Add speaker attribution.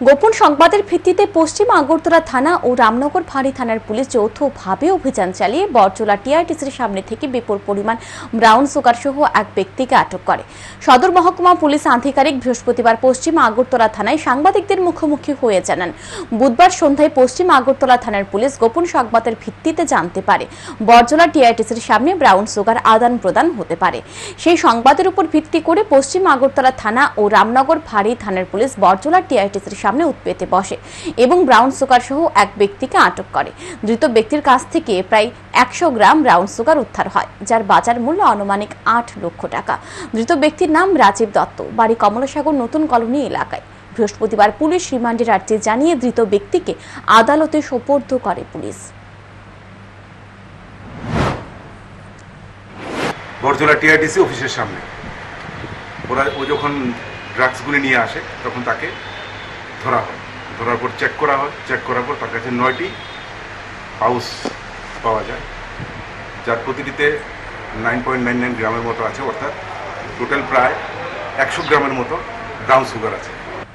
Speaker 1: গোপন সংবাদের ভিত্তিতে পশ্চিম আগরতলা থানা ও রামনগর ফাঁড়ি থানার পুলিশ যৌথভাবে অভিযান চালিয়ে বরজোলা টিআরটিসির সামনে থেকে বিপুল পরিমাণ ব্রাউন সুগার সহ এক ব্যক্তিকে আটক করে। সদর মহকুমা পুলিশ আধিকারিক বৃহস্পতিবার পশ্চিম আগরতলা থানায় সাংবাদিকদের মুখোমুখি হয়ে জানান, বুধবার সন্ধ্যায় পশ্চিম আগরতলা থানার পুলিশ গোপন সংবাদের ভিত্তিতে জানতে পারে বরজোলা টিআরটিসির সামনে ব্রাউন সুগার আদান প্রদান হতে পারে। সেই সংবাদের উপর ভিত্তি করে পশ্চিম আগরতলা থানা ও রামনগর ফাঁড়ি থানার পুলিশ বরজোলা টিআরটিসির সামনে উৎপেতে বসে এবং ব্রাউন সুগার সহ এক ব্যক্তিকে আটক করে। ধৃত ব্যক্তির কাছ থেকে প্রায় একশো গ্রাম ব্রাউন সুগার উদ্ধার হয়, যার বাজার মূল্য আনুমানিক আট লক্ষ টাকা। ধৃত ব্যক্তির নাম রাজীব দত্ত, বাড়ি কমলাসাগর নতুন কলোনি এলাকায়। বৃহস্পতিবার পুলিশ রিমান্ডের আর্জি জানিয়ে ধৃত ব্যক্তিকে আদালতে সোপর্দ করে পুলিশ।
Speaker 2: বরজোলা টিআরটিসি অফিসের সামনে। ওরা ও যখন ড্রাগসগুলি নিয়ে আসে, তখন তাকে ধরা হয়। ধরার পর চেক করা হয়। চেক করার পর তার কাছে নয়টি পাউস পাওয়া যায়, যার প্রতিটিতে নাইন পয়েন্ট নাইন নাইন গ্রামের মতো আছে, অর্থাৎ টোটাল প্রায় একশো গ্রামের মতো ব্রাউন সুগার আছে।